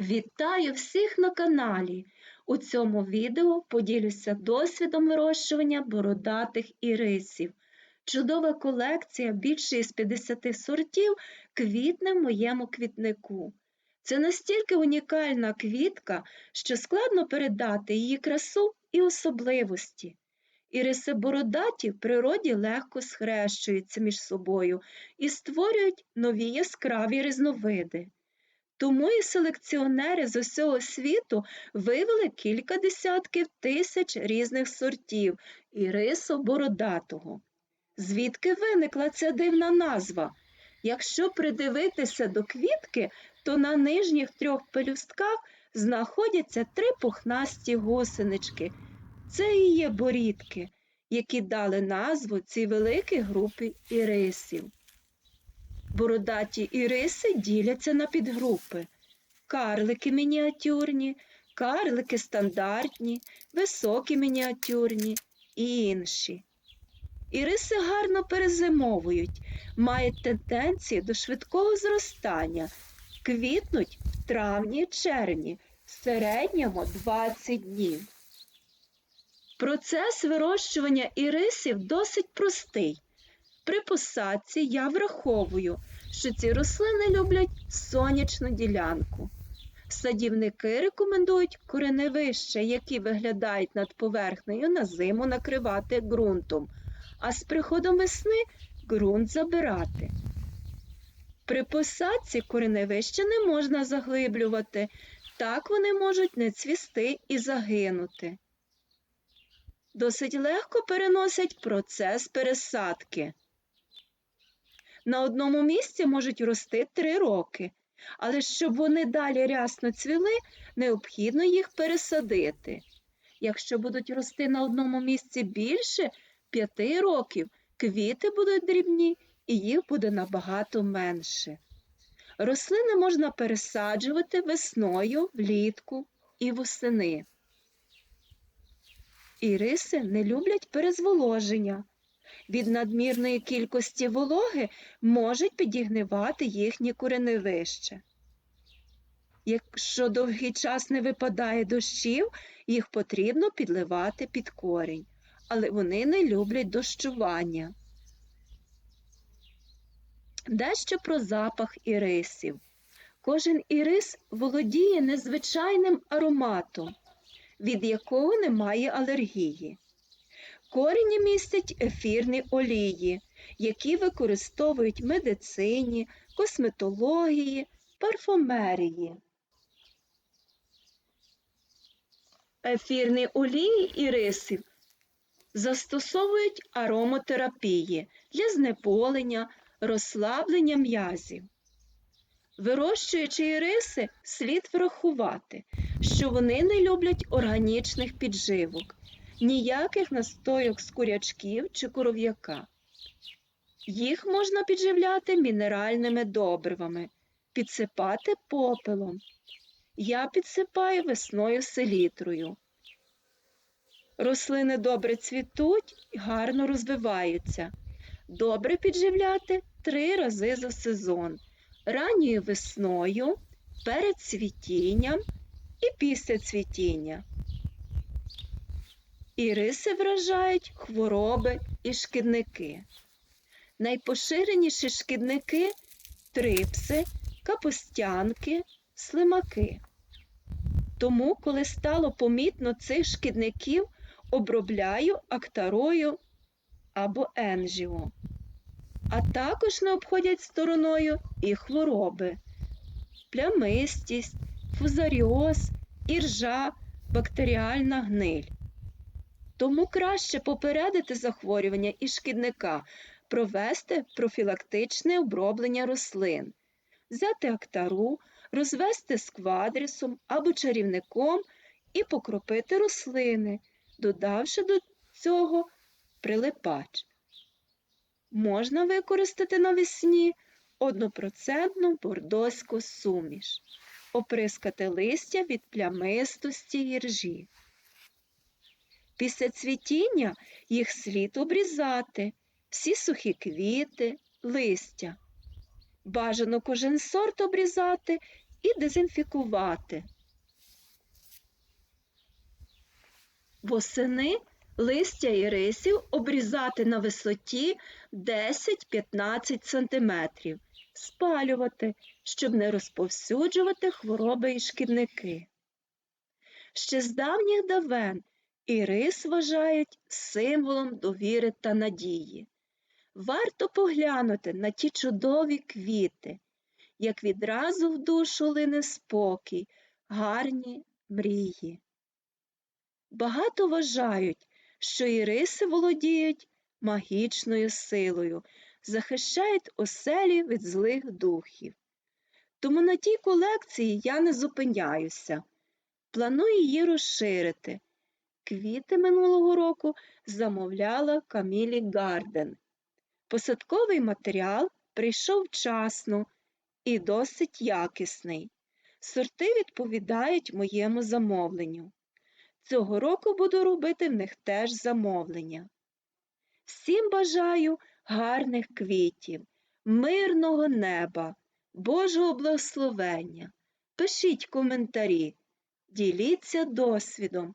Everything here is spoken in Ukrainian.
Вітаю всіх на каналі! У цьому відео поділюся досвідом вирощування бородатих ірисів. Чудова колекція більше із 50 сортів квітне в моєму квітнику. Це настільки унікальна квітка, що складно передати її красу і особливості. Іриси бородаті в природі легко схрещуються між собою і створюють нові яскраві різновиди. Тому і селекціонери з усього світу вивели кілька десятків тисяч різних сортів ірису бородатого. Звідки виникла ця дивна назва? Якщо придивитися до квітки, то на нижніх трьох пелюстках знаходяться три пухнасті гусенички. Це і є борідки, які дали назву цій великій групі ірисів. Бородаті іриси діляться на підгрупи. Карлики мініатюрні, карлики стандартні, високі мініатюрні і інші. Іриси гарно перезимовують, мають тенденції до швидкого зростання, квітнуть в травні-червні, в середньому 20 днів. Процес вирощування ірисів досить простий. При посадці я враховую, що ці рослини люблять сонячну ділянку. Садівники рекомендують кореневища, які виглядають над поверхнею на зиму накривати ґрунтом, а з приходом весни ґрунт забирати. При посадці кореневища не можна заглиблювати, так вони можуть не цвісти і загинути. Досить легко переносять процес пересадки. На одному місці можуть рости три роки, але щоб вони далі рясно цвіли, необхідно їх пересадити. Якщо будуть рости на одному місці більше п'яти років, квіти будуть дрібні і їх буде набагато менше. Рослини можна пересаджувати весною, влітку і восени. Іриси не люблять перезволоження. Від надмірної кількості вологи можуть підігнивати їхні кореневище. Якщо довгий час не випадає дощів, їх потрібно підливати під корінь, але вони не люблять дощування. Дещо про запах ірисів. Кожен ірис володіє незвичайним ароматом, від якого немає алергії. Корені містять ефірні олії, які використовують в медицині, косметології, парфумерії. Ефірні олії ірисів застосовують аромотерапії для знеболення, розслаблення м'язів. Вирощуючи іриси, слід врахувати, що вони не люблять органічних підживок ніяких настойок з курячків чи коров'яка. Їх можна підживляти мінеральними добривами, підсипати попелом. Я підсипаю весною селітрою. Рослини добре цвітуть і гарно розвиваються. Добре підживляти три рази за сезон, ранньою весною, перед цвітінням і після цвітіння. Іриси вражають хвороби і шкідники. Найпоширеніші шкідники трипси, капустянки, слимаки. Тому, коли стало помітно цих шкідників, обробляю актарою або енжіо. А також не обходять стороною і хвороби, плямистість, фузаріоз, іржа, бактеріальна гниль. Тому краще попередити захворювання і шкідника, провести профілактичне оброблення рослин, взяти актару, розвести сквадрісом або чарівником і покропити рослини, додавши до цього прилипач. Можна використати навесні однопроцентну бордоську суміш, оприскати листя від плямистості і ржі. Після цвітіння їх слід обрізати, всі сухі квіти, листя. Бажано кожен сорт обрізати і дезінфікувати. Восени листя ірисів обрізати на висоті 10-15 см, спалювати, щоб не розповсюджувати хвороби і шкідники. Ще з давніх давен ірис вважають символом довіри та надії. Варто поглянути на ті чудові квіти, як відразу в душу лине спокій, гарні мрії. Багато вважають, що іриси володіють магічною силою, захищають оселі від злих духів. Тому на тій колекції я не зупиняюся. Планую її розширити. Квіти минулого року замовляла Камілі Гарден. Посадковий матеріал прийшов вчасно і досить якісний. Сорти відповідають моєму замовленню. Цього року буду робити в них теж замовлення. Всім бажаю гарних квітів, мирного неба, Божого благословення. Пишіть коментарі, діліться досвідом.